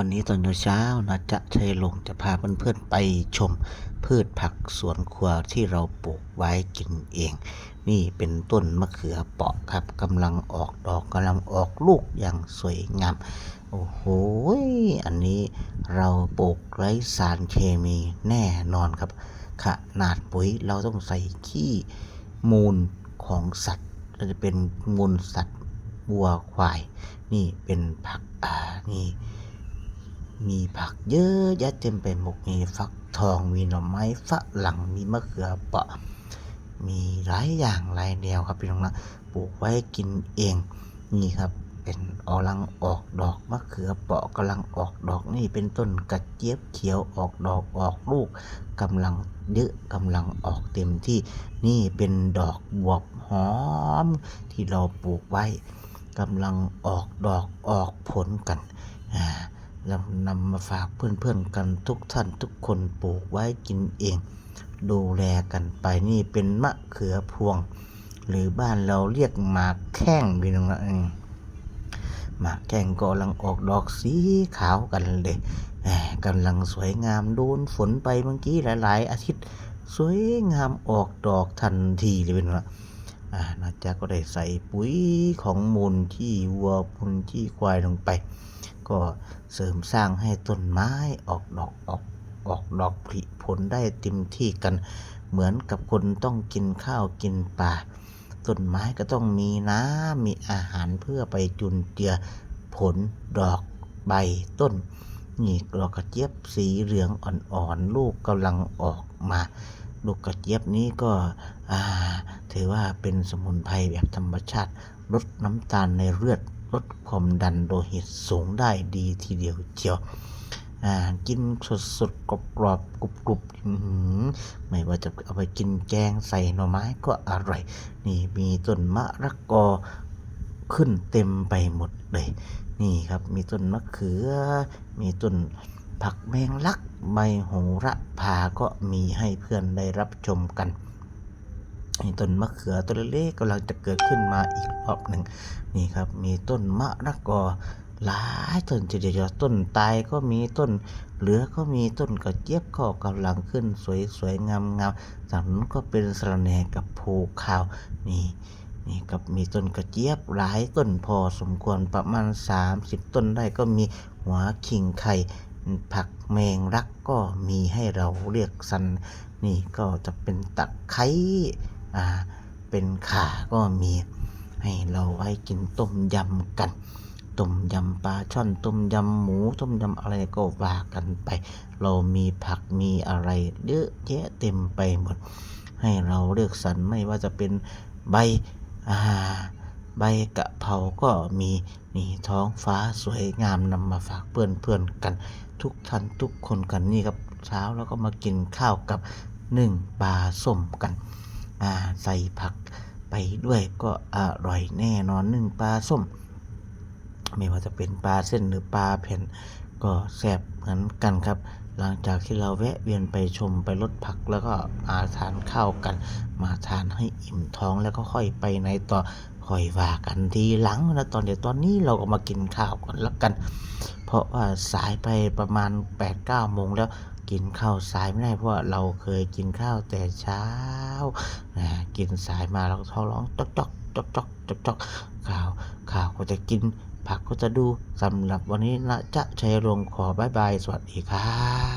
วันนี้ตอนเช้านะจะชัยลงจะพาเพื่อนๆไปชมพืชผักสวนครัวที่เราปลูกไว้กินเอง นี่เป็นต้นมะเขือเปาะครับกำลังออกดอกกำลังออกลูกอย่างสวยงาม โอ้โห อันนี้เราปลูกไร้สารเคมีแน่นอนครับ ขนาดปุ๋ยเราต้องใส่ขี้มูลของสัตว์จะเป็นมูลสัตว์วัวควาย นี่เป็นผักอ่านี่ มีผักเยอะแยะเต็มไปหมดมีฟักทองมีหน่อไม้ฝรั่งมีมะเขือเปราะ มีหลายอย่างหลายแนวครับพี่น้องนะปลูกไว้กินเองนี่ครับเป็นอลังออกดอกมะเขือเปราะกำลังออกดอกนี่เป็นต้นกระเจี๊ยบเขียวออกดอกออกลูกกำลังเยอะกำลังออกเต็มที่นี่เป็นดอกบวบหอม ที่เราปลูกไว้กำลังออกดอกออกผลกันอ่า เรานำมาฝากเพื่อนๆกันทุกท่านทุกคนปลูกไว้กินเอง ดูแลกันไปนี่เป็นมะเขือพวง หรือบ้านเราเรียกหมากแข้งพี่น้องนะอืมหมากแข้งก็กำลังออกดอกสีขาวกันเลยกำลังสวยงามโดนฝนไปเมื่อกี้หลาย ๆ อาทิตย์ สวยงามออกดอกทันทีเลยเป็นว่าอ่านาจากก็ได้ใส่ปุ๋ยของมูลที่วัวมูลที่ควายลงไป ก็เสริมสร้างให้ต้นไม้ออกดอกออกออกดอกผลิผลได้เต็มที่กัน เหมือนกับคนต้องกินข้าวกินปลาต้นไม้ก็ต้องมีน้ำมีอาหารเพื่อไปจุนเจือผลดอกใบต้นนี่ดอกกระเจี๊ยบสีเหลืองอ่อนๆลูกกำลังออกมาลูกกระเจี๊ยบนี้ก็ถือว่าเป็นสมุนไพรแบบธรรมชาติลดน้ำตาลในเลือด ลดความดันโลหิตสูงได้ดีทีเดียวเชียวอ่ากินสดสดกรอบกรอบกรุบกรุบอื้อหือไม่ว่าจะเอาไปกินแกงใส่หน่อไม้ก็อร่อย นี่มีต้นมะระกอขึ้นเต็มไปหมดเลย นี่ครับมีต้นมะเขือ มีต้นผักแมงลักใบโหระพาก็มีให้เพื่อนได้รับชมกัน ต้นมะเขือตัวเล็กๆกำลังจะเกิดขึ้นมาอีกรอบหนึ่งนี่ครับ มีต้นมะระกอหลายต้นเดียวต้นตายก็มีต้นเหลือก็มีต้นกระเจี๊ยบก็กำลังขึ้นสวยๆงามๆจากนั้นก็เป็นสะระแหน่กับภูขาวนี่นี่ครับมีต้นกระเจี๊ยบหลายต้นพอสมควรประมาณ 30 ต้นได้ก็มีหัวขิงไข่ผักแมงรักก็มีให้เราเรียกสันนี่ก็จะเป็นตะไคร้ เป็นขาก็มีให้เราไว้กินต้มยำกันต้มยำปลาช่อนต้มยำหมูต้มยำอะไรก็ว่ากันไป เรามีผักมีอะไรเยอะแยะเต็มไปหมด ให้เราเลือกสรรไม่ว่าจะเป็นใบใบกะเพราก็มีนี่ท้องฟ้าสวยงามนำมาฝากเพื่อนๆกัน ทุกท่านทุกคนกันนี่ครับเช้าแล้วก็มากินข้าวกับหนึ่งปลาส้มกันอ ใส่ผักไปด้วยก็อร่อยแน่นอนหนึ่งปลาส้ม ไม่ว่าจะเป็นปลาเส้นหรือปลาแผ่นก็แซ่บเหมือนกันครับ หลังจากที่เราแวะเวียนไปชมไปลดผักแล้วก็มาทานข้าวกัน มาทานให้อิ่มท้องแล้วก็ค่อยไปในต่อค่อยว่ากันทีหลังนะตอนเดี๋ยวตอนนี้เราก็มากินข้าวก่อนแล้วกัน เพราะว่าสายไปประมาณ8ปดเก้าโมงแล้ว กินข้าวสายไม่ได้เพราะเราเคยกินข้าวแต่เช้านะกินสายมาเราก็ท้องร้องจอกจอกจอกจอกจอกจอกข่าวข่าวก็จะกินผักก็จะดูสำหรับวันนี้นะจะชัยรงค์ขอบายบาย สวัสดีครับ